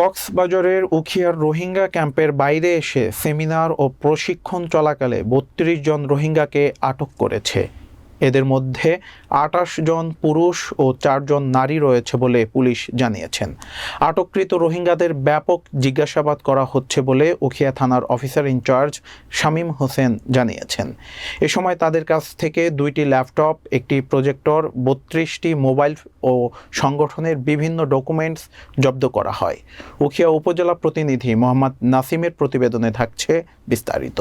কক্সবাজারের উখিয়ার রোহিঙ্গা ক্যাম্পের বাইরে এসে সেমিনার ও প্রশিক্ষণ চলাকালে বত্রিশ জন রোহিঙ্গাকে আটক করেছে। এদের মধ্যে আটাশ জন পুরুষ ও চারজন নারী রয়েছে বলে পুলিশ জানিয়েছেন। আটককৃত রোহিঙ্গাদের ব্যাপক জিজ্ঞাসাবাদ করা হচ্ছে বলে উখিয়া থানার অফিসার ইনচার্জ শামীম হোসেন জানিয়েছেন। এ সময় তাদের কাছ থেকে দুইটি ল্যাপটপ, একটি প্রজেক্টর, বত্রিশটি মোবাইল ও সংগঠনের বিভিন্ন ডকুমেন্টস জব্দ করা হয়। উখিয়া উপজেলা প্রতিনিধি মোহাম্মদ নাসিমের প্রতিবেদনে থাকছে বিস্তারিত।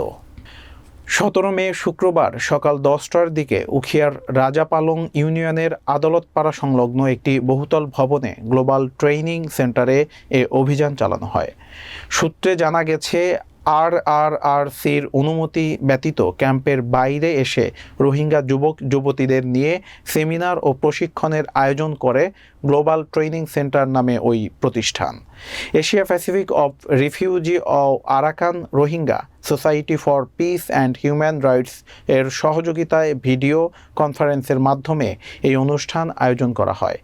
সতেরো মে শুক্রবার সকাল দশটার দিকে উখিয়ার রাজাপালং ইউনিয়নের আদালতপাড়া সংলগ্ন একটি বহুতল ভবনে গ্লোবাল ট্রেনিং সেন্টারে এ অভিযান চালানো হয়। সূত্রে জানা গেছে আর আর আর সির অনুমতি ব্যতীত ক্যাম্পের বাইরে এসে রোহিঙ্গা যুবক যুবতীদের নিয়ে সেমিনার ও প্রশিক্ষণের আয়োজন করে গ্লোবাল ট্রেনিং সেন্টার নামে ওই প্রতিষ্ঠান। Asia Pacific of refugee O Arakan Rohingya society for peace and human rights এর সহযোগিতায় ভিডিও কনফারেন্সের মাধ্যমে এই অনুষ্ঠান আয়োজন করা হয়।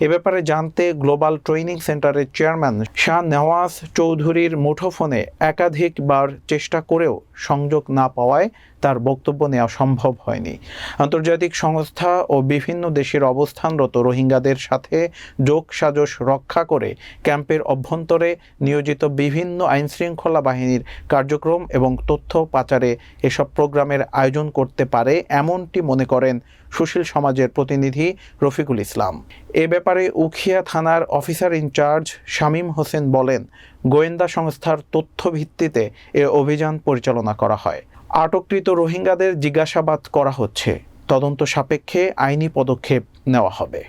এ ব্যাপারে জানতে গ্লোবাল ট্রেনিং সেন্টারের চেয়ারম্যান শাহ নেওয়াজ চৌধুরীর মুঠোফোনে একাধিকবার চেষ্টা করেও সংযোগ না পাওয়ায় তার বক্তব্য নেওয়া সম্ভব হয়নি। আন্তর্জাতিক সংস্থা ও বিভিন্ন দেশের অবস্থানরত রোহিঙ্গাদের সাথে যোগ সাজস রক্ষা করে ক্যাম্পের অভ্যন্তরে নিয়োজিত বিভিন্ন আইনশৃঙ্খলা বাহিনীর কার্যক্রম এবং তথ্য পাচারে এসব প্রোগ্রামের আয়োজন করতে পারে এমনটি মনে করেন সুশীল সমাজের প্রতিনিধি রফিকুল ইসলাম। এ ব্যাপারে উখিয়া থানার অফিসার ইনচার্জ শামীম হোসেন বলেন, গোয়েন্দা সংস্থার তথ্য ভিত্তিতে এ অভিযান পরিচালনা করা হয়। আটককৃত রোহিঙ্গাদের জিজ্ঞাসাবাদ করা হচ্ছে। তদন্ত সাপেক্ষে আইনি পদক্ষেপ নেওয়া হবে।